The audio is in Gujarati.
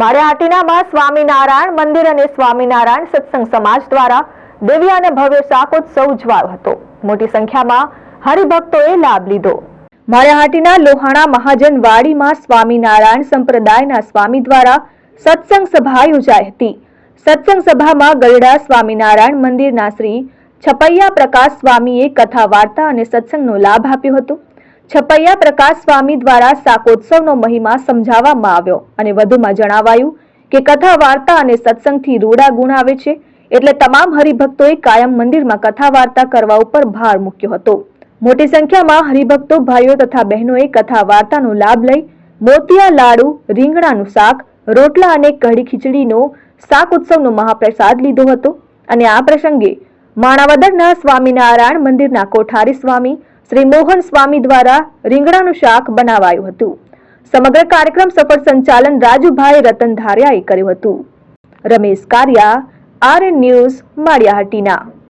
માળિયાહાટીનામાં સ્વામિનારાયણ મંદિર અને સ્વામિનારાયણ સત્સંગ સમાજ દ્વારા દિવ્ય અને ભવ્ય શાકોત્સવ ઉજવાયો હતો. મોટી સંખ્યામાં હરિભક્તોએ લાભ લીધો. માળિયાહાટીના લોહાણા મહાજન વાડીમાં સ્વામિનારાયણ સંપ્રદાયના સ્વામી દ્વારા સત્સંગ સભા યોજાઈ હતી. સત્સંગ સભામાં ગરડા સ્વામિનારાયણ મંદિરના શ્રી છપૈયા પ્રકાશ સ્વામીએ કથા વાર્તા અને સત્સંગનો લાભ આપ્યો હતો. છપૈયા પ્રકાશ સ્વામી દ્વારા શાકોત્સવનો મહિમા સમજાવવામાં આવ્યો અને વધુમાં જણાવાયું કે કથા વાર્તા અને સત્સંગથી રૂડા ગુણ આવે છે એટલે તમામ હરિભક્તોએ કાયમ મંદિરમાં કથા વાર્તા કરવા ઉપર ભાર મૂક્યો હતો. મોટી સંખ્યામાં હરિભક્તો ભાઈઓ તથા બહેનોએ કથા વાર્તાનો લાભ લઈ મોતિયા લાડુ, રીંગણાનું શાક, રોટલા અને કઢી ખીચડીનો શાક ઉત્સવનો મહાપ્રસાદ લીધો હતો અને આ પ્રસંગે માણાવદરના સ્વામિનારાયણ મંદિરના કોઠારી સ્વામી શ્રી મોહન સ્વામી દ્વારા રીંગણાનું શાક બનાવાયું હતું. સમગ્ર કાર્યક્રમ સફળ સંચાલન રાજુભાઈ રતન ધારિયાએ કર્યું હતું. Ramesh Kariya R news, Maliyahatina.